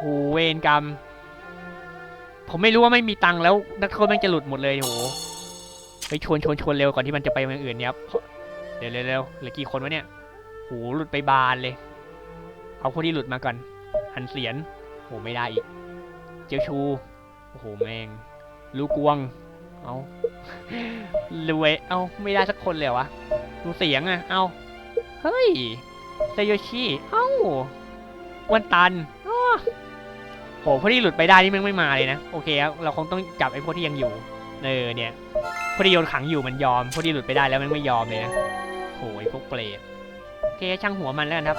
โหเวรกรรม ผมไม่รู้ว่าไม่มีตังค์แล้ว นักโทษแม่งจะหลุดหมดเลยโหไปชวนชวนชวนเร็วก่อนที่มันจะไปเมืองอื่นเนี่ยครับเร็วเร็วเร็วเหลือกี่คนวะเนี่ยโหหลุดไปบานเลย เอาพวกที่หลุดมาก่อนหันเสียนโหไม่ได้อีก เจียวชูโอ้โหแมงลูกวง เอารวยเอาไม่ได้สักคนเลยวะดูเสียงอะเอาเฮ้ยเซโยชิ เอ้าวันตันอ้อ โหพวกที่หลุดไปได้นี่มันไม่มาเลยนะ โอเคเราคงต้องจับไอ้พวกที่ยังอยู่ เออเนี่ยพวกที่โยนขังอยู่มันยอม พวกที่หลุดไปได้แล้วมันไม่ยอมเลยนะโหยพวกเปรตโอเคช่างหัวมันแล้วกันครับ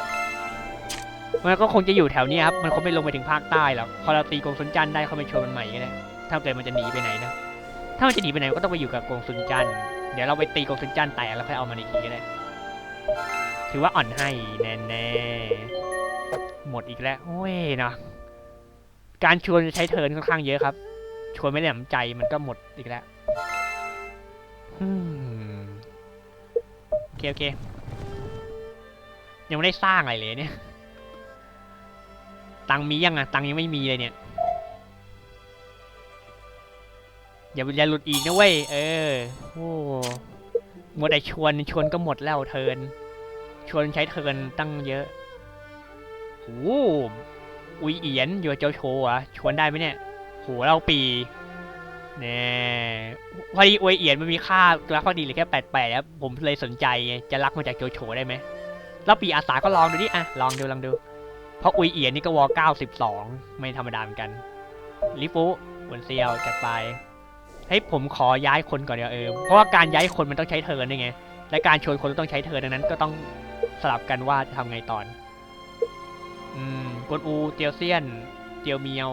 มันก็คงจะอยู่แถวนี้ครับ มันคงไม่ลงไปถึงภาคใต้หรอก พอเราตีกงสุนจันได้เขาไปชวนมันใหม่ก็ได้ ถ้าเกิดมันจะหนีไปไหนนะ ถ้ามันจะหนีไปไหนก็ต้องไปอยู่กับกงสุนจันเดี๋ยวเราไปตีกงสุนจันแตกแล้วค่อยเอามันอีกทีก็ได้ ถือว่าอ่อนให้แน่ๆหมดอีกแล้ว โอ้ยนะ การชวนใช้เทิร์นค่อนข้างเยอะครับ ชวนไม่ได้หนำใจมันก็หมดอีกแล้วอืมโอเคโอเค ยังไม่ได้สร้างอะไรเลยเนี่ย ตังค์มียังอะตังค์ยังไม่มีเลยเนี่ย อย่าอย่าหลุดอีกนะเว้ย เออ โอ้หมดแต่ชวน ชวนก็หมดแล้วเทิร์นชวนใช้เทิร์นตั้งเยอะโอ้ อุยเอียนอยู่กับเจ้าโชว์อะชวนได้ไหมเนี่ยโหเราปีแน่พอดีอุยเอียนมันมีค่ารักพอดีเหลยแค่แปดแปดแล้วผมเลยสนใจจะรักมาจากโจโฉได้ไหมแล้วปีอาสาก็ลองดูดิอะลองดูลองดู เพราะอุยเอียนนี่ก็วอเก้าสิบสองไม่ธรรมดาเหมือนกันลิฟูวนเซียวจัดไปเฮ้ผมขอย้ายคนก่อนเดี๋ยวเออเพราะว่าการย้ายคนมันต้องใช้เทิร์นด้วยไงและการชวนคนต้องใช้เทิร์นดังนั้น ก็ต้องสลับกันว่าจะทำไงตอน อืม กวนอู เตียวเซียน เตียวเมียว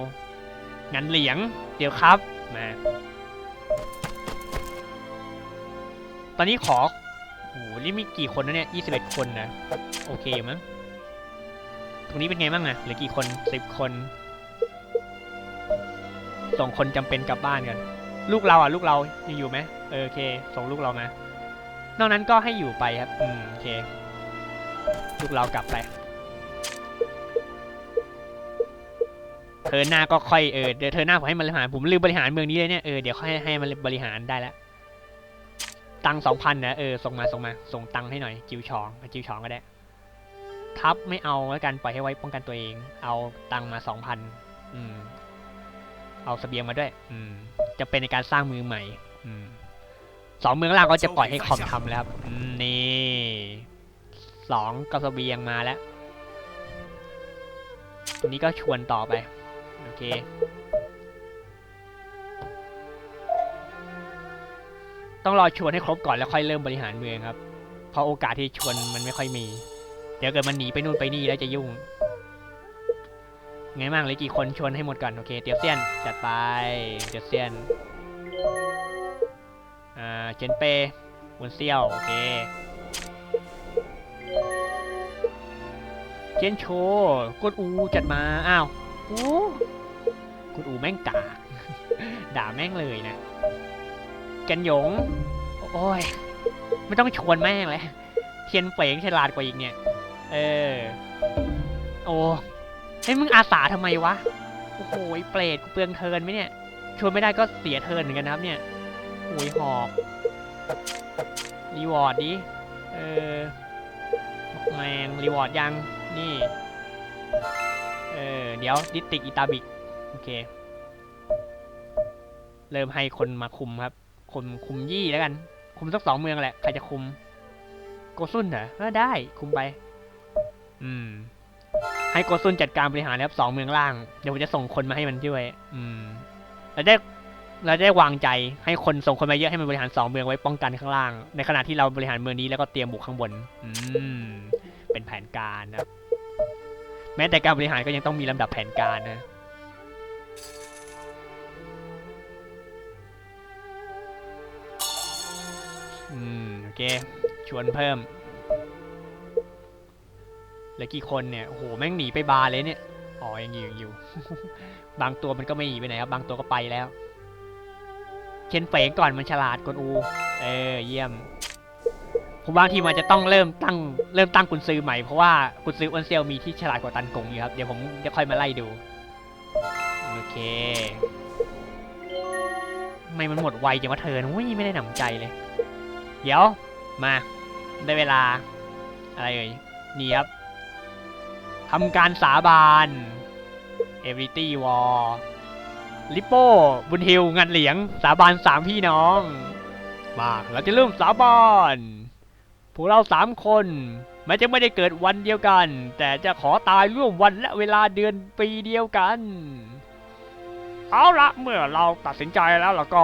งันเหลียง เตียวครับ มา ตอนนี้ขอโอ้โหนี่มีกี่คนนะเนี่ยยี่สิบเอ็ดคนนะ โอเคมั้ง ตรงนี้เป็นไงบ้างอะเหลือกี่คนสิบคน ส่งคนจำเป็นกลับบ้านกัน ลูกเราอะ ลูกเรายังอยู่ไหมเออโอเค ส่งลูกเรามา นอกนั้นก็ให้อยู่ไปครับ อืม โอเค ลูกเรากลับไป เธอหน้าก็ค่อยเออเดี๋ยวเธอหน้าผมให้มันบริหารผมลืมบริหารเมืองนี้เลยเนี่ยเออเดี๋ยวค่อยให้มันบริหารได้แล้วตังสองพันนะเออส่งมาส่งมา ส่งตังให้หน่อยจิวชองจิวชองก็ได้ ทับไม่เอาแล้วกันปล่อยให้ไว้ป้องกันตัวเอง เอาตังมาสองพันอืม เอาเสบียงมาด้วย อืม จะเป็นในการสร้างมือใหม่ อืมสองเมืองล่างก็จะปล่อยให้คอมทำแล้วครับอืมนี่สองกระเสบียงมาแล้ว ตัวนี้ก็ชวนต่อไป โอเค ต้องรอชวนให้ครบก่อนแล้วค่อยเริ่มบริหารเมืองครับ เพราะโอกาสที่ชวนมันไม่ค่อยมี เดี๋ยวเกิดมันหนีไปนู่นไปนี่แล้วจะยุ่ง ไงบ้างเลยกี่คนชวนให้หมดก่อนโอเค เตียวเซียนจัดไป เตียวเซียน อ่า เจนเปวุนเซียว โอเคเจนโชกดอูจัดมา อ้าว โอ้กดอูแม่งกาด่าแม่งเลยนะแกันหยง โอ้ย ไม่ต้องชวนแม่งเลยเทียนเฝงฉลาดกว่าอีกเนี่ย เออ โอ้เฮ้ยมึงอาสาทำไมวะ โอ้โหเปรตกูเปลืองเทินไหมเนี่ย ชวนไม่ได้ก็เสียเทินเหมือนกันนะครับเนี่ยโอ้ยหอกรีวอร์ดดิ เออแมงรีวอร์ดยัง นี่ ออ เดี๋ยวดิติกอิตาบิก โอเค เริ่มให้คนมาคุมครับ คนคุมยี่แล้วกัน คุมสักสองเมืองแหละ ใครจะคุม โกซุนเหรอเออได้คุมไป อืม ให้โกซุนจัดการบริหารนะครับสองเมืองล่าง เดี๋ยวผมจะส่งคนมาให้มันด้วย อืมเราได้เราได้วางใจให้คนส่งคนมาเยอะให้มันบริหารสองเมืองไว้ป้องกันข้างล่าง ในขณะที่เราบริหารเมืองนี้แล้วก็เตรียมบุกข้างบน อืม เป็นแผนการนะครับ แม้แต่การบริหารก็ยังต้องมีลำดับแผนการนะอืมโอเค ชวนเพิ่มเหลือกี่คนเนี่ยโอ้โหแม่งหนีไปบาร์เลยเนี่ยอ๋อยังอยู่ยังอยู่ บางตัวมันก็ไม่หนีไปไหนครับบางตัวก็ไปแล้วเชนเป๋งก่อนมันฉลาดกวนอู เออเยี่ยม ผมบางทีมันจะต้องเริ่มตั้งเริ่มตั้งกุญซือใหม่เพราะว่ากุญซืออ้วนเซียวมีที่ฉลาดกว่าตันกงอยู่ครับ เดี๋ยวผมจะค่อยมาไล่ดู โอเคไม่มันหมดไวจังวะเธออุ้ยไม่ได้หนำใจเลย เดี๋ยวมาได้เวลา อะไรเอ่ยนี่ครับทำการสาบาน e v i t y War ลิปโป้บุญฮิวงันเหลียง สาบานสามพี่น้อง มาเราจะเริ่มสาบาน วกเราสามคนแม้จะไม่ได้เกิดวันเดียวกัน แต่จะขอตายร่วมวันและเวลาเดือนปีเดียวกัน เอาละเมื่อเราตัดสินใจแล้วแล้วก็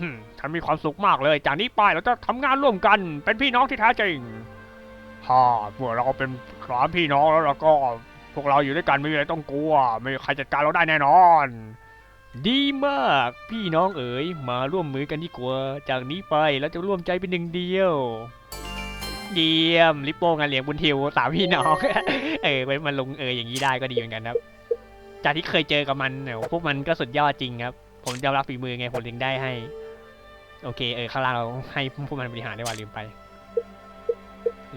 หึ่มฉันมีความสุขมากเลย จากนี้ไปเราจะทำงานร่วมกัน เป็นพี่น้องที่แท้จริงฮ่าเมื่อเราเป็นสามพี่น้องแล้วเราก็พวกเราอยู่ด้วยกันไม่มีอะไรต้องกลัว ไม่มีใครจัดการเราได้แน่นอน ดีมากพี่น้องเอ๋ยมาร่วมมือกันดีกว่า จากนี้ไปเราจะร่วมใจเป็นหนึ่งเดียว เยี่ยมลิปโป้งานเลี้ยงบุญทิวสามพี่น้องเออไว้มาลงเอออย่างนี้ได้ก็ดีเหมือนกันครับ จากที่เคยเจอกับมันเนี่ยพวกมันก็สุดยอดจริงครับ ผมยอมรับฝีมือไงผมถึงได้ให้ โอเคเออข้างล่างเราให้พวกมันบริหารได้ว่าลืมไป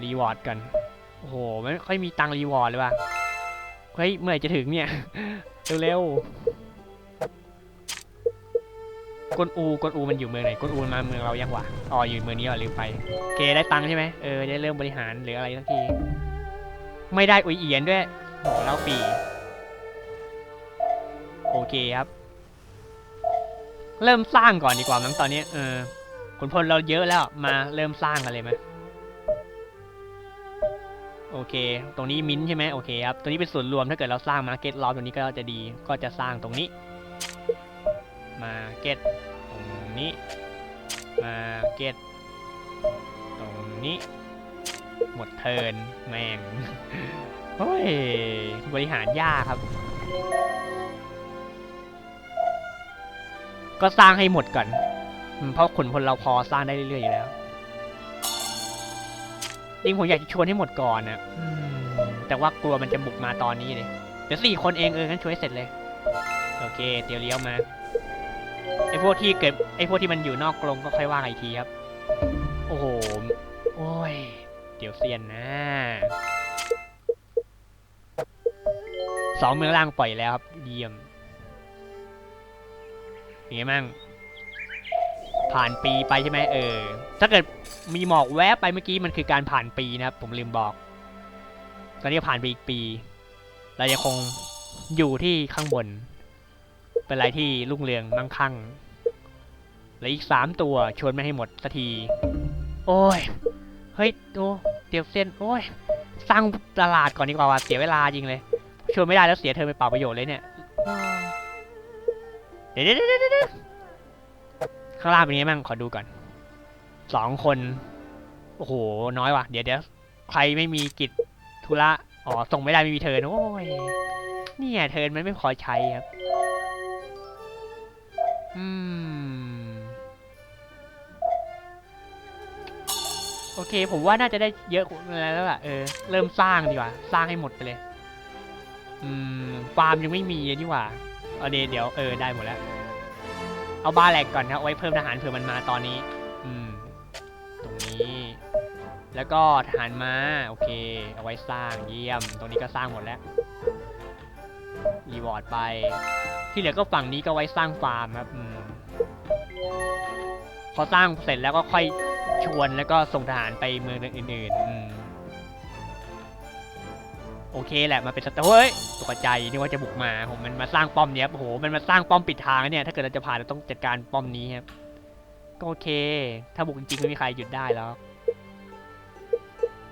รีวอร์ดกันโอ้โหไม่ค่อยมีตังรีวอร์ดเลยว่ะเฮ้ยเมื่อไหร่จะถึงเนี่ยเร็วๆ กวนอูกวนอูมันอยู่เมืองไหนกวนอูมันมาเมืองเรายังวะอ๋ออยู่เมืองนี้เหรอลืมไปโอเคได้ตังค์ใช่ไหมเออได้เริ่มบริหารหรืออะไรสักที ไม่ได้อุยเอียนด้วยโหแล้วปีโอเคครับ เริ่มสร้างก่อนดีกว่ามั้งตอนนี้เออขนพลเราเยอะแล้วมาเริ่มสร้างกันเลยไหมโอเค ตรงนี้มิ้นใช่ไหมโอเคครับ ตรงนี้เป็นส่วนรวมถ้าเกิดเราสร้างมาร์เก็ตรอบตรงนี้ก็จะดี ก็จะสร้างตรงนี้ มาเก็ตตรงนี้มาเก็ตตรงนี้ หมดเทินแม่งโอ้ยบริหารยากครับ ก็สร้างให้หมดก่อน เพราะขนพลเราพอสร้างได้เรื่อยๆอยู่แล้วจริงผมอยากจะชวนให้หมดก่อนนะแต่ว่ากลัวมันจะบุกมาตอนนี้เลย เดี๋ยวสี่คนเองเอองั้นช่วยเสร็จเลย โอเค เดี๋ยวเลี้ยวมา ไอพวกที่เกิดไอพวกที่มันอยู่นอกกรงก็ค่อยว่ากันอีกทีครับ โอ้โห โอ้ย เดี๋ยวเซียนนะสองเมืองล่างปล่อยแล้วครับ เยี่ยมเป็นไงมั่ง ผ่านปีไปใช่ไหมเออ ถ้าเกิดมีหมอกแวบไปเมื่อกี้มันคือการผ่านปีนะครับ ผมลืมบอก ตอนนี้ผ่านไปอีกปี เรายังคงอยู่ที่ข้างบน เป็นอะไรที่รุ่งเรืองมั่งคั่งเหลืออีกสามตัวชวนไม่ให้หมดสักที โอ้ย เฮ้ยโอ้เดี๋ยวเส้น โอ้ย สร้างตลาดก่อนดีกว่าเสียเวลาจริงเลย ชวนไม่ได้แล้วเสียเธอไปเปล่าประโยชน์เลยเนี่ย เดี๋ยวเดี๋ยวเดี๋ยวข้างล่างเป็นยังไงบ้างขอดูก่อน สองคน โอ้โห น้อยว่ะ เดี๋ยวเดี๋ยวใครไม่มีกิจธุระ อ๋อ ส่งไม่ได้ไม่มีเทินโอ้ย เนี่ยเทินมันไม่พอใช้ครับ อืม โอเค ผมว่าน่าจะได้เยอะแล้วล่ะ เออ เริ่มสร้างดีกว่า สร้างให้หมดไปเลย อืม ฟาร์มยังไม่มีนี่หว่าเอาเดเดี๋ยว เออ ได้หมดแล้ว เอาบาแหลกก่อนครับเอาไว้เพิ่มทหารเผื่อมันมาตอนนี้ อืม ตรงนี้ แล้วก็ทหารม้าโอเค เอาไว้สร้าง เยี่ยม ตรงนี้ก็สร้างหมดแล้ว รีวอร์ดไป ที่เหลือก็ฝั่งนี้ก็ไว้สร้างฟาร์มครับอืมพอสร้างเสร็จแล้วก็ค่อยชวนแล้วก็ส่งทหารไปเมืองอื่นๆอืมโอเคแหละมาเป็นสตเฮ้ยตกใจนึกว่าจะบุกมาผมมันมาสร้างป้อมเนี้ยโอ้โหมันมาสร้างป้อมปิดทางเนี่ยถ้าเกิดเราจะผ่านเราต้องจัดการป้อมนี้ครับก็โอเค ถ้าบุกจริงๆไม่มีใครหยุดได้แล้ว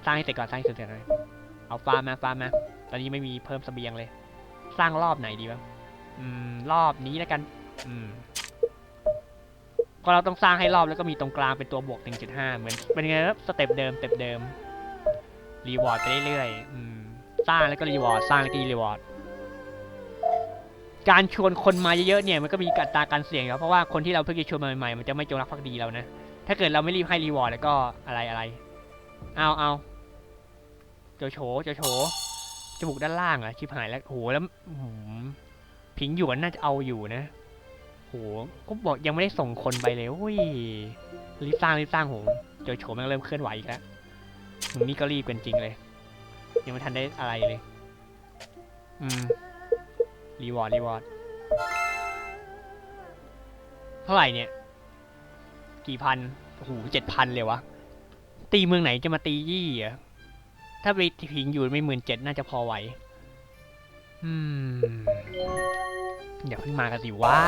สร้างให้เสร็จก่อนสร้างให้เสร็จเลยเอาฟาร์มมาฟาร์มมาตอนนี้ไม่มีเพิ่มเสบียงเลย สร้างรอบไหนดีวะ อืม รอบนี้แล้วกัน อืมก็เราต้องสร้างให้รอบแล้วก็มีตรงกลางเป็นตัวบวก 1.5 เหมือนเป็นไงครับสเต็ปเดิมสเต็ปเดิม รีวอร์ดไปเรื่อยๆอืม สร้างแล้วก็รีวอร์ด สร้างแล้วก็รีวอร์ด การชวนคนมาเยอะๆเนี่ย มันก็มีกัตราการเสี่ยงครับ เพราะว่าคนที่เราเพิ่งจะชวนมาใหม่ๆ มันจะไม่จงรักภักดีเรานะ ถ้าเกิดเราไม่รีบให้รีวอร์ดแล้วก็อะไรอะไร เอาเอาเจ้าโฉเจ้าโฉจมูกด้านล่างอะชิบหายแล้วโหแล้วอื้อหือ ผิงหยวนน่าจะเอาอยู่นะโหก็บอกยังไม่ได้ส่งคนไปเลยอุ้ยรีบสร้างรีบสร้างโหเจ้าโฉมันเริ่มเคลื่อนไหวอีกแล้วมึงนี่ก็รีบกันจริงเลย ยังไม่ทันได้อะไรเลย อืมรีวอร์ดรีวอร์ดเท่าไหร่เนี่ย กี่พันโอ้โหเจ็ดพันเลยวะ ตีเมืองไหนจะมาตียี่อะถ้าไปพิงอยู่ไม่หมื่นเจ็ดน่าจะพอไหว อืมอย่าเพิ่งมากันสิวะ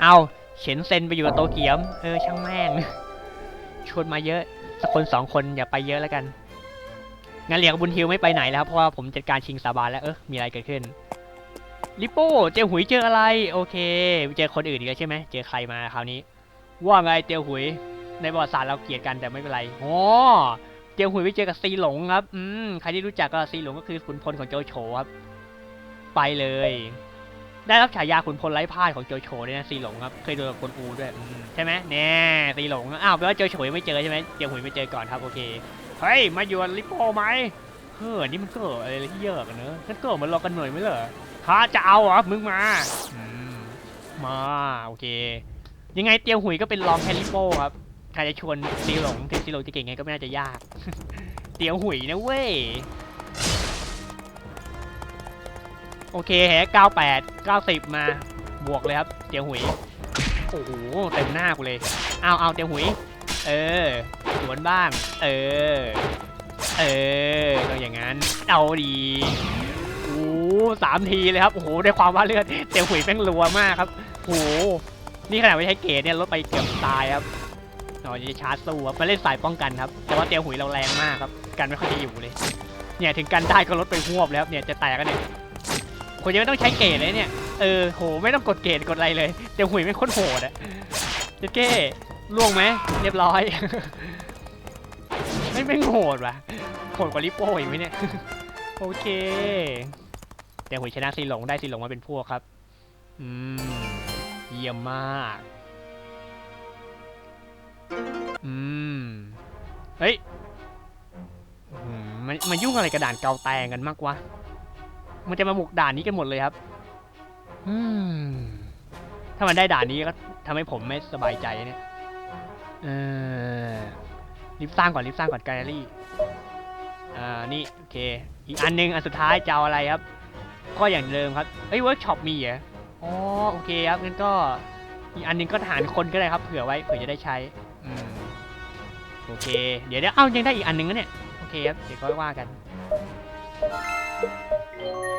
เอาเฉินเซนไปอยู่กับโตเกียม เออ ช่างแม่ง ชวนมาเยอะ สักคนสองคนอย่าไปเยอะแล้วกันงั้นเหลียงกับบุญฮิวไม่ไปไหนแล้วครับ เพราะว่าผมจัดการชิงสาบานแล้ว เออมีอะไรเกิดขึ้น ลิโป้ เจอหุยเจออะไร โอเค เจอคนอื่นอีกแล้วใช่ไหม เจอใครมาคราวนี้ ว่าไงเตียวหุย ในประวัติศาสตร์เราเกลียดกันแต่ไม่เป็นไรอ๋อเตียวหุยไปเจอกับซีหลงครับ อืม ใครที่รู้จักก็ซีหลงก็คือขุนพลของโจโฉครับ ไปเลย ได้รับฉายาขุนพลไร้พ่ายของโจโฉด้วยนะซีหลงครับ เคยโดนกับกวนอูด้วยใช่ไหมแน่ซีหลงอ้าวแปลว่าโจโฉยังไม่เจอใช่ไหมเตียวหุยไม่เจอก่อนครับโอเคเฮ้ยมาอยู่ลิโป้ไหมเฮ้ยนี่มันเก็อะไรที่เยอะกันเนอะนั่นก็เหมันรอกันหน่อยไหมเหรอฮะจะเอาเหรอมึงมาอมาโอเค ยังไงเตียวหุยก็เป็นรองแคลิโป้ครับใครจะชวนซีหลงถึงซีหลงจะเก่งไงก็ไม่น่าจะยาก เตียวหุยนะเว้ย โอเคแฮะ98 90 มา บวกเลยครับ เตียวหุย โอ้โห เต็มหน้ากูเลย เอาเอาเตียวหุย เออ สวนบ้าง เออ เออต้องอย่างนั้น เอาดีโอ้สามทีเลยครับ โอ้โห ได้ความว่าเลือด เตียวหุยแม่งรัวมากครับ โอ้โห นี่ขนาดไม่ใช้เกรดเนี่ยลดไปเกือบตายครับอ๋อจะชาร์จสู้ครับมาเล่นสายป้องกันครับ แต่ว่าเตียวหุยเราแรงมากครับ กันไม่ค่อยจะอยู่เลย เนี่ยถึงกันได้ก็ลดไปหวบแล้วเนี่ยจะแตกกันเนี่ย คนยังไม่ต้องใช้เกรดเลยเนี่ย เออโหไม่ต้องกดเกรดกดอะไรเลยเตียวหุยไม่คตรโหดอะเจะเก้ล่วงไหมเรียบร้อย ไม่ไม่โหดว่ะโหดกว่าลิโป้อีกไหมเนี่ย โอเคเตียวหุยชนะซีหลงได้ซีหลงมาเป็นพวกครับ อืม เยี่ยมมาก อืม เฮ้ยอืมมันมายุ่งอะไรกับด่านเกาแตงกันมากวะ มันจะมาบุกด่านนี้กันหมดเลยครับอืมถ้ามันได้ด่านนี้ก็ทำให้ผมไม่สบายใจเนี่ยเออรีบสร้างก่อนรีบสร้างก่อนแกลเลอรี่อ่านี่โอเค อีกอันหนึงอันสุดท้ายจะเอาอะไรครับ ก็อย่างเดิมครับเอ้ยเวิร์กช็อปมีเหรออ๋อโอเคครับงั้นก็อีกอันหนึงก็ทหารคนก็ได้ครับเผื่อไว้เผื่อจะได้ใช้อืมโอเค เดี๋ยวเดี๋ยวเอ้ายังได้อีกอันหนึงนะเนี่ยโอเคครับเดี๋ยวก็ว่ากัน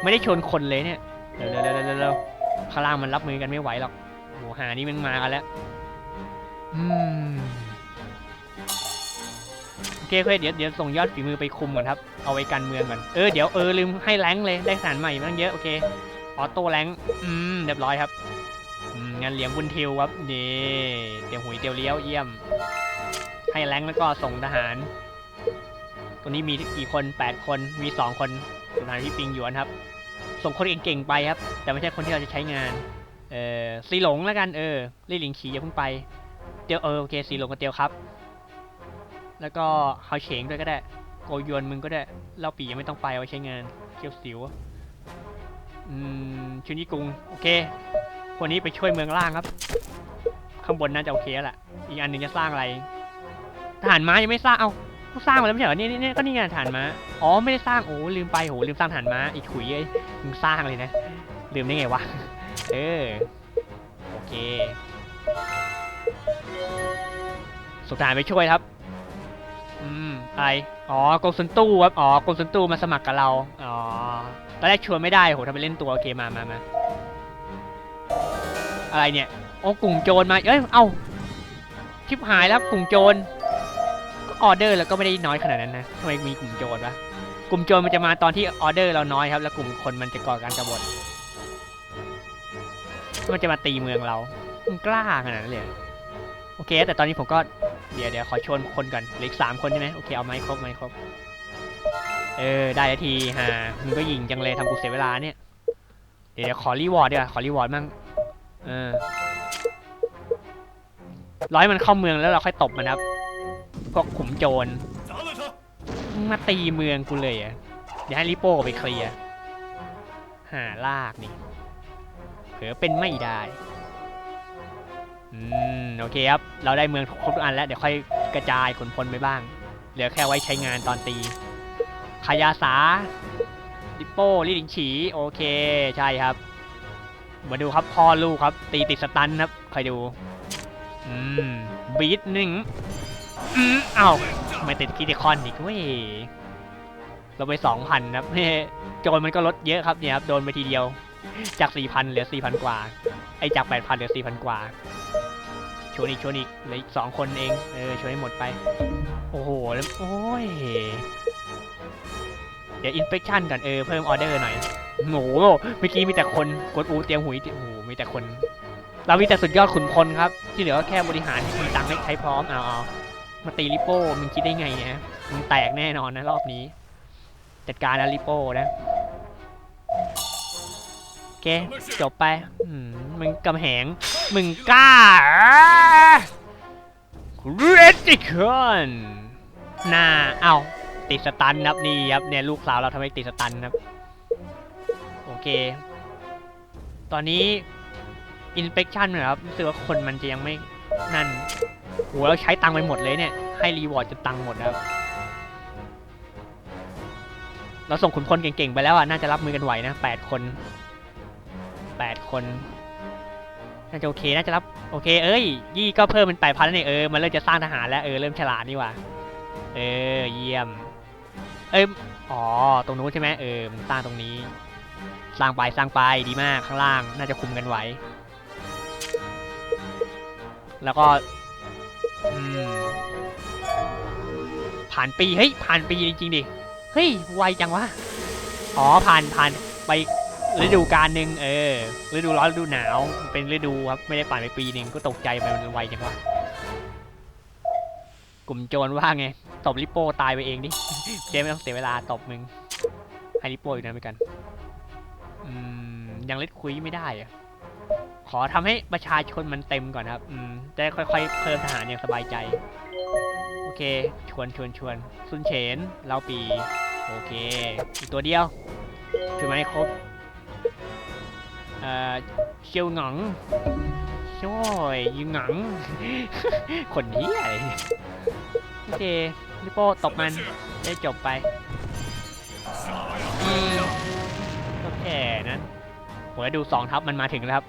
ไม่ได้ชนคนเลยเนี่ยเร็วเร็วเร็วเร็วเร็วข้างล่างมันรับมือกันไม่ไหวหรอกโหหานี่มันมากันแล้วอืมโอเคโอเคเดี๋ยวเดี๋ยวส่งยอดฝีมือไปคุมก่อนครับ เอาไว้กันเมืองก่อนเออเดี๋ยวเออลืมให้แรงเลยได้สารใหม่มาตั้งเยอะโอเคออโต้แรงอืมเรียบร้อยครับอืมงั้นเหลียงบุญทิวครับนี่เตียวหุยเตียวเลี้ยวเยี่ยม ให้แรงแล้วก็ส่งทหาร ตัวนี้มีกี่คน 8 คนมี 2 คนทหารพี่ปิงหยวนครับ ส่งคนเก่งๆไปครับ แต่ไม่ใช่คนที่เราจะใช้งาน เออซีหลงแล้วกันเออลี่หลิงฉีอย่าเพิ่งไป เตียวเออโอเคซีหลงกับเตียวครับ แล้วก็เฮาเฉงด้วยก็ได้ โกยวนมึงก็ได้เล่าปียังไม่ต้องไปเอาไว้ใช้งานเคียวสิวอืมชุนิกุงโอเคคนนี้ไปช่วยเมืองล่างครับ ข้างบนน่าจะโอเคแล้วล่ะอีกอันหนึ่งจะสร้างอะไรทหารม้ายังไม่สร้างเอา ก็สร้างมาแล้วไม่ใช่เหรอนี่นี่นี่ก็นี่ไงทหารม้าอ๋อไม่ได้สร้างโอ้ลืมไปโหลืมสร้างทหารม้าอีกขุยเอ้ยมึงสร้างเลยนะ ลืมได้ไงวะเออโอเค สุดทหารไปช่วยครับ อืมไรอ๋อกงซุนตู้ครับ อ๋อกงซุนตู้มาสมัครกับเรา อ๋อตอนแรกชวนไม่ได้โหทำไปเล่นตัวโอเคมามามาอะไรเนี่ย โอ้กลุ่มโจรมา เอ้ย เอ้าชิบหายแล้วกลุ่มโจร ออเดอร์แล้วก็ไม่ได้น้อยขนาดนั้นนะทำไมมีกลุ่มโจรวะกลุ่มโจรมันจะมาตอนที่ออเดอร์เราน้อยครับ แล้วกลุ่มคนมันจะก่อการกบฏมันจะมาตีเมืองเรามันกล้าขนาดนั้นเลยโอเค แต่ตอนนี้ผมก็เดี๋ยวเดี๋ยวขอชวนคนก่อนเหลืออีกสามคนใช่ไหมโอเคเอาไม้ครบไม้ครบเออได้แล้วทีฮะมึงก็ยิงจังเลยทำกูเสียเวลาเนี่ย เดี๋ยวขอรีวอร์ดดีกว่าขอรีวอร์ดมั่งเออร้อยมันเข้าเมืองแล้วเราค่อยตบมันครับ พวกขุมโจรมาตีเมืองกูเลยอะเดี๋ยวให้ลิโป้ไปเคลียร์หาลากนี่เผลอเป็นไม่ได้อืมโอเคครับ เราได้เมืองครบทุกอันแล้ว เดี๋ยวค่อยกระจายขนพลไปบ้าง เหลือแค่ไว้ใช้งานตอนตีขยาสาลิโป้ลิลิงฉี โอเค ใช่ครับ มาดูครับพ่อลูกครับ ตีติดสตันครับคอยดู อืม บีทหนึ่ง อืมอ้าวไม่ติดคิติคอนอีกเว้ยเราไปสองพันครับเฮ้โจรมันก็ลดเยอะครับเนี่ยครับโดนไปทีเดียว จากสี่พันเหลือสี่พันกว่า ไอจากแปดพันเหลือสี่พันกว่าชวนอีกชวนอีกเหลืออีกสองคนเองเออชวนให้หมดไป โอ้โหแล้วโอ้ยเดี๋ยวอินเ c คชั่นก่อนเออเพิ่มออเดอร์หน่อยโอ้โหเมื่อกี้มีแต่คนกดอูเตรียมหุยโอ้โหมีแต่คน เรามีแต่สุดยอดขุนพลครับ ที่เหลือก็แค่บริหารมีตังค์ให้ใช้พร้อมเอาเอา มาตีลิโป้มึงคิดได้ไงเนี่ยมึงแตกแน่นอนนะรอบนี้ จัดการนะลิโป้นะโอเคจบไปมึงกำแหง มึงกล้าเรติคอนหน้าเอาติดสตันครับนี่ครับเนี่ยลูกสาวเราทำให้ติดสตันครับ โอเค ตอนนี้อินเ c คชั่นนะครับรู้สึกว่าคนมันจะยังไม่ นั่นโหเราใช้ตังไปหมดเลยเนี่ย ให้รีวอร์ดจนตังหมดนะครับ เราส่งขุนพลเก่งๆไปแล้วอะ น่าจะรับมือกันไหวนะแปดคนแปดคน น่าจะโอเค น่าจะรับ โอเค เอ้ย ยี่ก็เพิ่มเป็นแปดพันแล้วนี่เออ มันเริ่มจะสร้างทหารแล้ว เออ เริ่มฉลาดนี่ว่าเออ เยี่ยม เอ้ย อ๋อ ตรงนู้นใช่ไหมเออ สร้างตรงนี้ สร้างไป สร้างไป ดีมาก ข้างล่าง น่าจะคุมกันไหว แล้วก็ผ่านปีเฮ้ยผ่านปีจริงๆดิเฮ้ยไวจังวะอ๋อผ่านผ่านไปฤดูกาลหนึ่งเออฤดูร้อนฤดูหนาวเป็นฤดูครับไม่ได้ผ่านไปปีหนึ่งก็ตกใจไปมันไวจังวะกลุ่มโจรว่าไงตบลิปโป้ตายไปเองดิเจ๊ไม่ต้องเสียเวลาตบมึงให้ลิปโป้อยู่นั้นไปกัน อืมยังเล็ดคุยไม่ได้อะ ขอทำให้ประชาชนมันเต็มก่อนครับ อืมจะค่อยๆ เพิ่มทหารอย่างสบายใจ โอเค ชวนชวนชวนซุนเฉนเล่าปี โอเค อีกตัวเดียวช่วยไหมครบ เอ่อเชียวหงังช่วยยิงหงัง คนนี้อะไรโอเคลิโป้ตบมัน ได้จบไปอืมก็แค่นั้นผมจะดูสองทัพมันมาถึงแล้วครับ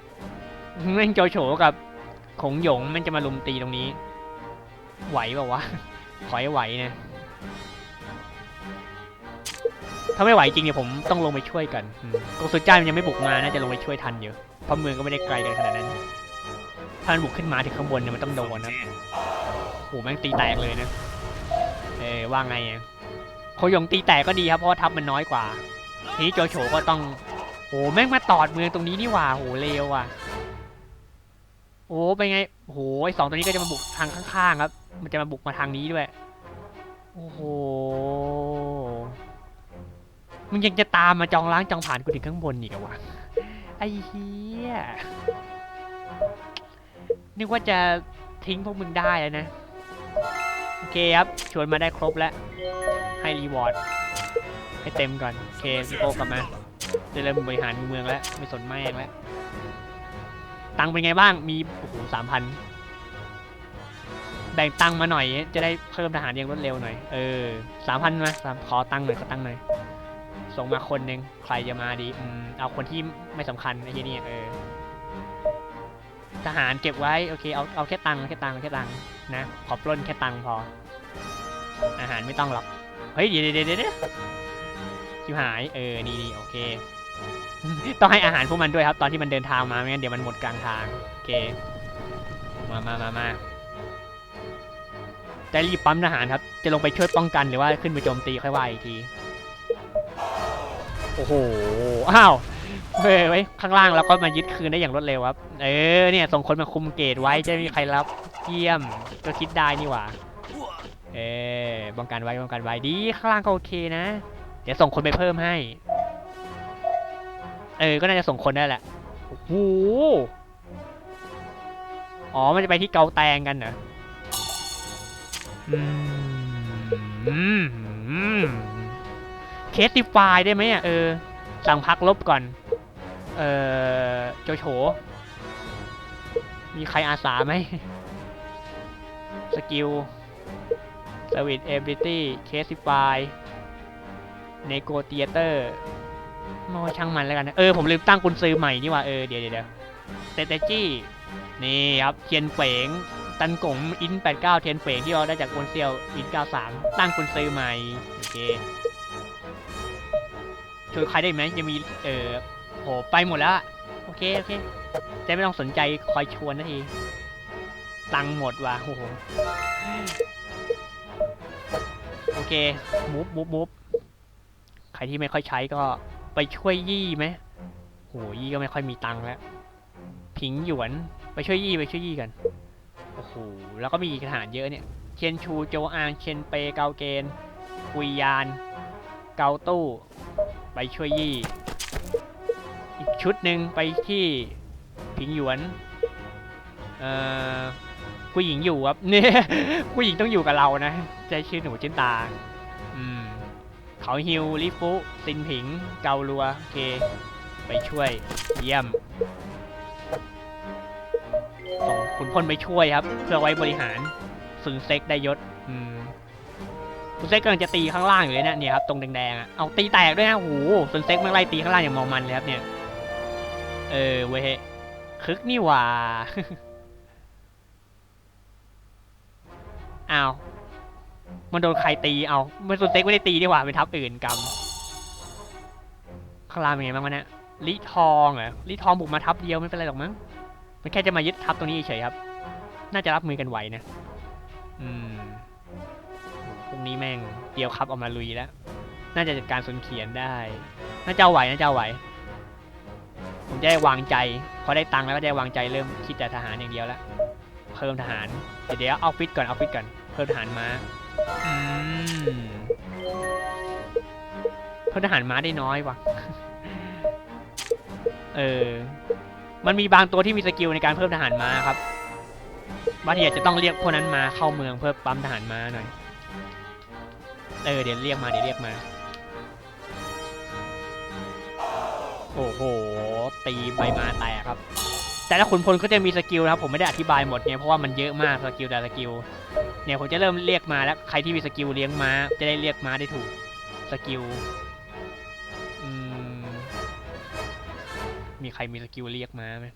เร่งโจโฉกับขงหยงมันจะมาลุมตีตรงนี้ ไหวปล่าวะ ขอให้ไหวนะ ถ้าไม่ไหวจริงเนี่ยผมต้องลงไปช่วยกันกองสุจ้ามันยังไม่บุกมาน่าจะลงไปช่วยทันอยู่เพราะเมืองก็ไม่ได้ไกลกันขนาดนั้น ถ้ามันบุกขึ้นมาถึงข้างบนเนี่ยมันต้องโดนนะโหแม่งตีแตกเลยนะ เออว่าไงอะโคยงตีแตกก็ดีครับเพราะทัพมันน้อยกว่า ทีโจโฉก็ต้องโหแม่งมาตอดเมืองตรงนี้นี่หว่าโหเลวอะ โอ้เป็นไงโหไอสองตัวนี้ก็จะมาบุกทางข้างๆครับ มันจะมาบุกมาทางนี้ด้วย โอ้โห มึงยังจะตามมาจองล้างจองผ่านกูถึงข้างบนอีกวะไอ้เหี้ยนึกว่าจะทิ้งพวกมึงได้แล้วนะ โอเคครับ ชวนมาได้ครบแล้ว ให้รีวอร์ด ให้เต็มก่อน โอเคพี่โก้กลับมาจะเริ่มบริหารเมืองแล้ว ไม่สนแม่งแล้ว ตังค์เป็นไงบ้าง มี โอ้โหสามพัน แบ่งตังค์มาหน่อย จะได้เพิ่มทหารย่างรวดเร็วหน่อย เออสามพันมาสามขอตังค์หน่อยขอตังค์หน่อย ส่งมาคนหนึ่งใครจะมาดี อืม เอาคนที่ไม่สำคัญไอ้ที่นี่เออ ทหารเก็บไว้ โอเค เอา เอาแค่ตังค์แค่ตังค์แค่ตังค์นะ ขอปล้นแค่ตังค์พอ อาหารไม่ต้องหรอก เฮ้ย เดี๋ยวเดี๋ยวเดี๋ยวเดี๋ยวชิบหาย เออ นี่นี่โอเค ต้องให้อาหารพวกมันด้วยครับ ตอนที่มันเดินทางมาไม่งั้นเดี๋ยวมันหมดกลางทางโอเคมามามามาจะรีบปั๊มทหารครับ จะลงไปช่วยป้องกันหรือว่าขึ้นไปโจมตีค่อยว่าอีกที โอ้โห อ้าวเฮ้ยไว้ข้างล่างเราก็มายึดคืนได้อย่างรวดเร็วครับ เออ เนี่ย ส่งคนมาคุมเกตไว้จะไม่มีใครรับเยี่ยม ก็คิดได้นี่หว่า เออป้องกันไว้ป้องกันไว้ดี ข้างล่างก็โอเคนะ เดี๋ยวส่งคนไปเพิ่มให้ เออ ก็น่าจะส่งคนได้แหละโอ้โหอ๋อ มันจะไปที่เกาแตงกันเหรออืมเคสติฟายได้ไหมอะเออ สั่งพักลบก่อน เออโจโฉ มีใครอาสาไหม สกิลสวิตเอบิลิตี้ เคสติฟายเนโกเตียเตอร์ โอ้ช่างมันแล้วกันนะเออผมลืมตั้งกุญซือใหม่นี่ว่าเออเดี๋ยวเดี๋ยวเดี๋ยวเตเตจี้นี่ครับเทียนเฝงตันกงอิน 89 เทียนเฝงที่เราได้จากกุนเซียวอิน 93 ตั้งกุญซือใหม่โอเคช่วยใครได้ไหมยังมีเออโหไปหมดแล้วโอเคโอเคจะไม่ต้องสนใจคอยชวนนาทีตังหมดว่ะโอ้โหโอเคมูฟมูฟมูฟใครที่ไม่ค่อยใช้ก็ ไปช่วยยี่ไหมโหยี่ก็ไม่ค่อยมีตังค์แล้วผิงหยวนไปช่วยยี่ไปช่วยยี่กันโอ้โหแล้วก็มีทหารเยอะเนี่ยเชียนชูโจอางเชียนเปเกาเกนกุยยาน เกาตู้ ไปช่วยยี่ อีกชุดหนึ่งไปที่ผิงหยวนเอ่อผู้หญิงอยู่ครับเนี่ยผู้หญิงต้องอยู่กับเรานะใจชื่อหนูชื่อตา เขาฮิวลิฟุซินผิง เกาลัว โอเค ไปช่วย เยี่ยม ส่งขุนพลไปช่วยครับ เพื่อไว้บริหารสุนเซ็กได้ยศ อืมสุนเซ็กกำลังจะตีข้างล่างอยู่เลยเนะเนี่ยครับตรงแดงๆอะเอาตีแตกด้วยนะโอ้โหสุนเซ็กมันไล่ตีข้างล่างอย่างมอมันเลยครับเนี่ย เออเว้ยคึกนี่หว่าอ้าว มันโดนใครตีเอา มันสุนเซ็กไม่ได้ตีดีกว่าเป็นทัพอื่นกรรมข้างล่างเป็นไงบ้างวะเนี่ยลิทองเหรอลิทองบุกมาทัพเดียวไม่เป็นไรหรอกมั้ง มันแค่จะมายึดทัพตรงนี้เฉยครับ น่าจะรับมือกันไหวนะ อืมพรุ่งนี้แม่งเดียวครับเอามาลุยแล้ว น่าจะจัดการสุนเขียนได้ น่าจะไหวน่าจะไหว ผมจะได้วางใจ พอได้ตังค์แล้วก็จะได้วางใจเริ่มคิดแต่ทหารอย่างเดียวแล้ว เพิ่มทหาร เดี๋ยวเดี๋ยวเอาฟิตก่อนเอาฟิตก่อน เพิ่มทหารม้า อืมเพิ่มทหารม้าได้น้อยว่ะ เออ มันมีบางตัวที่มีสกิลในการเพิ่มทหารม้าครับบางทีอาจจะต้องเรียกพวกนั้นมาเข้าเมืองเพื่อปั๊มทหารม้าหน่อย เออเดี๋ยวเรียกมาเดี๋ยวเรียกมา โอ้โห ตีใบมาแตกครับ แต่ละขุนพลก็จะมีสกิลนะครับผมไม่ได้อธิบายหมดเนี่ยเพราะว่ามันเยอะมากสกิลแต่สกิลเนี่ยผมจะเริ่มเรียกมาแล้วใครที่มีสกิลเลี้ยงม้าจะได้เรียกม้าได้ถูกสกิลมีใครมีสกิลเรียกม้าไหม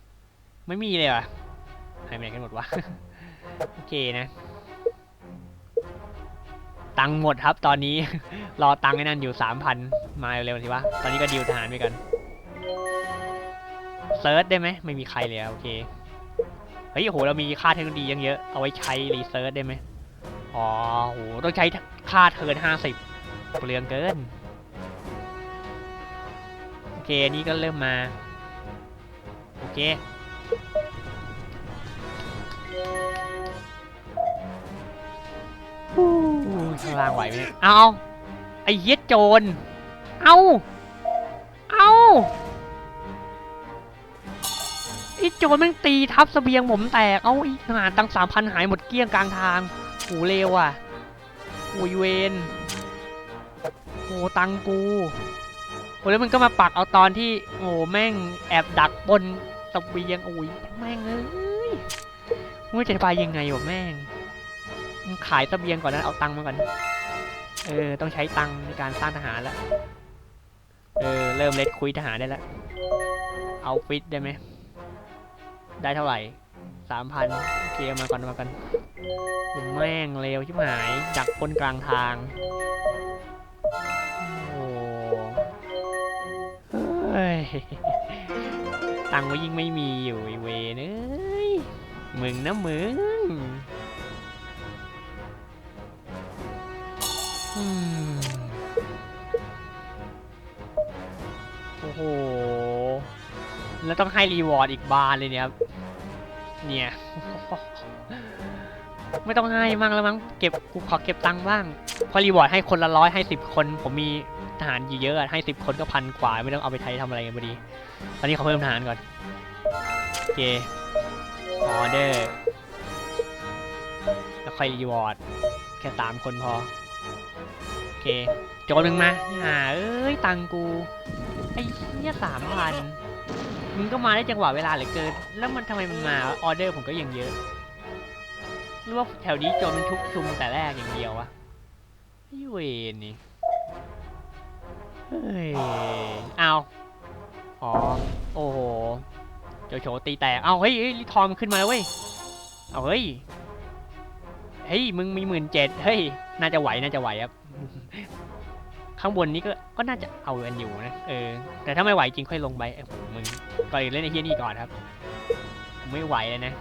ไม่มีเลยอะหายไปไหนกันหมดวะโอเคนะตังหมดครับตอนนี้ รอตังไอ้นั่นอยู่สามพันมาเร็วๆสิวะ ตอนนี้ก็ดิวทหารไปกัน เซิร์ชได้ไหมไม่มีใครเลยโอเค เฮ้ยโหเรามีค่าเทคโนโลยียังเยอะ เอาไว้ใช้รีเซิร์ชได้ไหมอ๋อโหต้องใช้ค่าเทิร์นห้าสิบเปลืองเกิน โอเคอันนี้ก็เริ่มมา โอเคข้างล่างไหวไหมเนี่ยเอาไอ้เหี้ยโจร เอา เอา อ้โจรแม่งตีทับเสบียงผมแตก เอาอีกทหารตั้งสามพันหายหมดเกลี้ยงกลางทางโหเลวอะโอยเวนโหตังกูโหแล้วมันก็มาปักเอาตอนที่โอ้แม่งแอบดักบนเสบียงโอ้ยแม่งเอ้ยไม่จะไปยังไงวะแม่งมึงขายเสบียงก่อนนะเอาตังมาก่อนเออต้องใช้ตังในการสร้างทหารแล้วเออเริ่มเล็ดคุยทหารได้แล้วเอาฟิตได้ไหม ได้เท่าไหร่สามพันเคมาก่อนมาก่อนผมแม่งเร็วชิบหายดักบนกลางทางโอ้ยตังค์ก็ยิ่งไม่มีอยู่ไอ้เวนเอ้ยมึงนะมึงอืมโอ้โห แล้วต้องให้รีวอร์ดอีกบานเลยเนี่ยครับ เนี่ย ไม่ต้องให้มั่งแล้วมั้งเก็บกูขอเก็บตังค์บ้างพอรีวอร์ดให้คนละร้อยให้สิบคน ผมมีทหารเยอะให้สิบคนก็พันกว่าไม่ต้องเอาไปใช้ทำอะไรกันพอดีตอนนี้เขาเพิ่มทหารก่อนโอเคออเดอร์แล้วค่อยรีวอร์ดแค่สามคนพอโอเคโจรมึงมาห่าเอ้ยตังกู ไอ้เหี้ยสามพัน มึงก็มาได้จังหวะเวลาเหลือเกิน แล้วมันทำไมมันมาออเดอร์ผมก็ยังเยอะหรือว่าแถวนี้โจรมันชุกชุมแต่แรกอย่างเดียววะไอ้เวรนี่ไอ้เฮ้ยเอาอ๋อ โอ้โหโจโฉตีแตกเอาเฮ้ยเฮ้ยลิทอมนขึ้นมาแล้วเว้ย เอาเฮ้ย เฮ้ย มึงมีหมื่นเจ็ดเฮ้ย น่าจะไหว น่าจะไหวครับ ข้างบนนี้ก็ก็น่าจะเอากันอยู่นะเออแต่ถ้าไม่ไหวจริงค่อยลงไปเอ้ยมึงก่อนอื่นเล่นไอ้เฮียนี่ก่อนครับ ไม่ไหวเลยนะ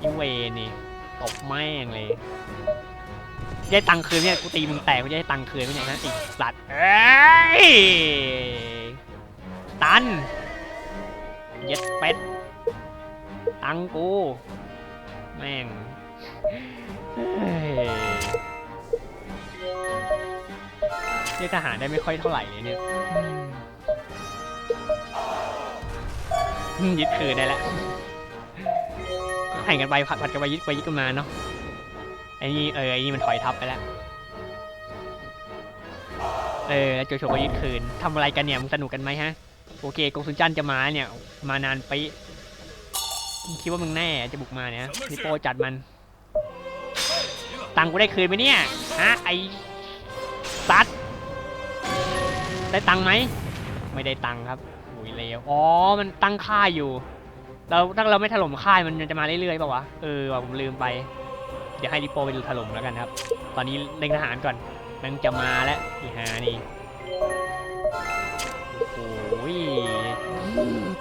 อีเวนี่ตบแม่งเลยได้ตังค์คืนเนี่ยกูตีมึงแตกกูจะได้ตังค์คืนไมเนี่ยฮะไอีสัตว์เอ้ยตันเย็ดเป็ดตังกูแม่ง เฮ้ยเรียกทหารได้ไม่ค่อยเท่าไหร่เลยเนี่ยอืมยึดคืนได้แล้วก็แข่งกันไปผัดผัดกันไปยึดไปยึดกันมาเนาะไอ้นี่เออไอ้นี่มันถอยทับไปแล้วเออแล้วโจโฉก็ยึดคืนทำอะไรกันเนี่ยมึงสนุกกันไหมฮะโอเคกงสุนจันทร์จะมาเนี่ย มานานไปะมึงคิดว่ามึงแน่จะบุกมาเนี่ยนิโปจัดมัน ตังค์กูได้คืนไหมเนี่ยฮะไอซัด ได้ตังค์ไหมไม่ได้ตังค์ครับหุยเลวอ๋อมันตั้งค่ายอยู่ เราถ้าเราไม่ถล่มค่ายมันจะมาเรื่อยๆป่าวะเออว่ะผมลืมไป เดี๋ยวให้ริโปไปดูถล่มแล้วกันครับ ตอนนี้เล่งทหารก่อนมันจะมาแล้วอีหานี่โอ้ย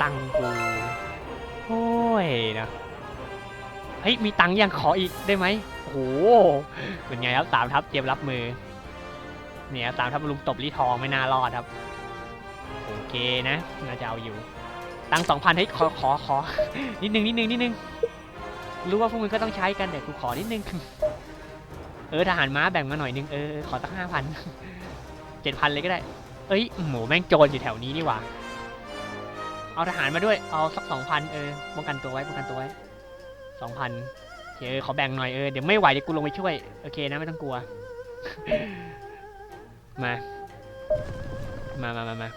ตังกูโอ้ยนะเฮ้ยมีตังยังขออีกได้ไหมโอ้โหเป็นไงครับสามทัพเตรียมรับมือ เนี่ยสามทัพลุมตบลีทองไม่น่ารอดครับ โอเคนะ น่าจะเอาอยู่ ตังสองพันเฮ้ขอขอขอ นิดนึงนิดนึงนิดนึง รู้ว่าพวกมึงก็ต้องใช้กันแต่กูขอนิดนึง เออทหารม้าแบ่งมาหน่อยนึงเออขอตั้งห้าพันเจ็ดพันเลยก็ได้ เอ้ยหมูแม่งโจรอยู่แถวนี้นี่หว่าเอาทหารมาด้วย เอาสักสองพันเออป้องกันตัวไว้ป้องกันตัวไว้สองพันเออขอแบ่งหน่อยเออเดี๋ยวไม่ไหวเดี๋ยวกูลงไปช่วย โอเคนะไม่ต้องกลัว มา มามามามา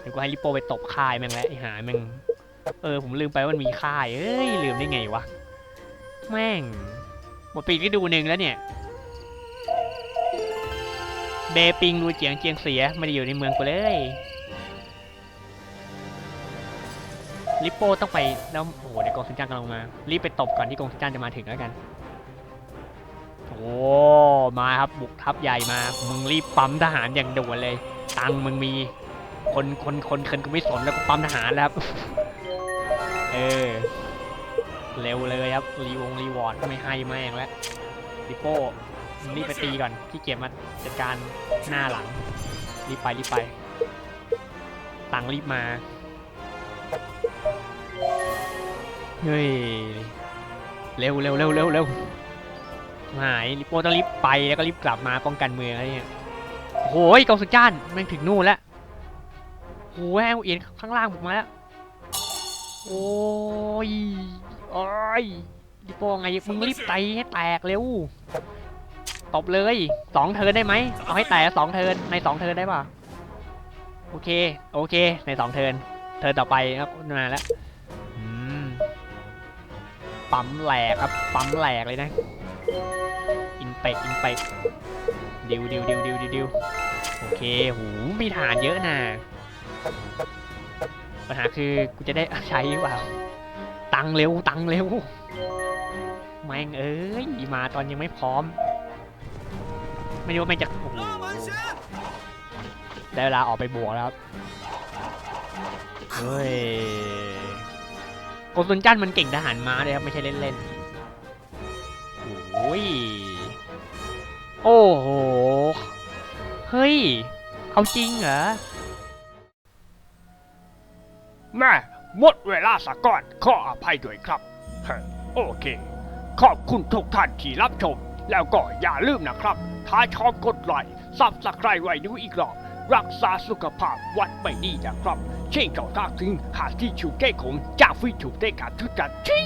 เดี๋ยวกูให้ลิปโปไปตบค่ายแม่งแล้วไอ้หาแม่ง เออผมลืมไปว่ามันมีค่าย เอ้ยลืมได้ไงวะ แม่ง หมดปีฤดูหนึ่งแล้วเนี่ย เบปิงรูเจียงเจียงเสียไม่ได้อยู่ในเมืองกูเลย ลิปโป้ต้องไปแล้วโอ้โหเดี๋ยวกองสินจ้างกำลังมา รีบไปตบก่อนที่กองสินจ้างจะมาถึงแล้วกัน โอ้มาครับบุกทัพใหญ่มา มึงรีบปั๊มทหารอย่างด่วนเลย ตังมึงมี คนคนคนคนกูไม่สนแล้วกูปั๊มทหารแล้วครับ เออ เร็วเลยครับ รีวงรีวอร์ดไม่ให้แม่งแล้วลิโป้รีบไปตีก่อนที่เกียจมาจัดการหน้าหลัง รีบไปรีบไป ตังรีบมา เฮ้ย เร็วเร็วเร็วเร็วเร็ว หายลิปโป้ต้องรีบไปแล้วก็รีบกลับมาป้องกันเมืองอะไรเนี่ยโอ้ยกองสุจ้านแม่งถึงนู่นแล้วโอ้ยแอลเอียนข้างล่างบุกมาแล้วโอ้ยโอ้ยลิปโป้ไงมึงรีบตีให้แตกเร็วตบเลยสองเทินได้ไหมเอาให้แตกสองเทินในสองเทินได้ป่ะโอเคโอเคในสองเทินเทินต่อไปครับมาแล้วปั๊มแหลกครับปั๊มแหลกเลยนะ อินเปกอินเปกดิวดิวดิวดิวดิวดิวโอเคหูมีฐานเยอะนะปัญหาคือกูจะได้ใช้หรือเปล่า ตังเร็วตังเร็วแม่งเอ้ยมาตอนยังไม่พร้อม ไม่รู้ว่าแม่งจะโอ้โหได้เวลาออกไปบวกแล้วเฮ้ยโกซุนจันมันเก่งทหารม้าเลยครับ ไม่ใช่เล่นๆ โอ้ยโอ้โห เฮ้ย เอาจริงเหรอ แม่หมดเวลาสะก่อน ขออภัยด้วยครับ โอเค ขอบคุณทุกท่านที่รับชม แล้วก็อย่าลืมนะครับ ถ้าชอบกดไลค์ซับสไครต์ไว้ดูอีกรอบรักษาสุขภาพวัดไม่ดีนะครับ เช่นเก่าทักถึงหาที่ชูเก้ของจากฟิถูกได้กาทุจัดที่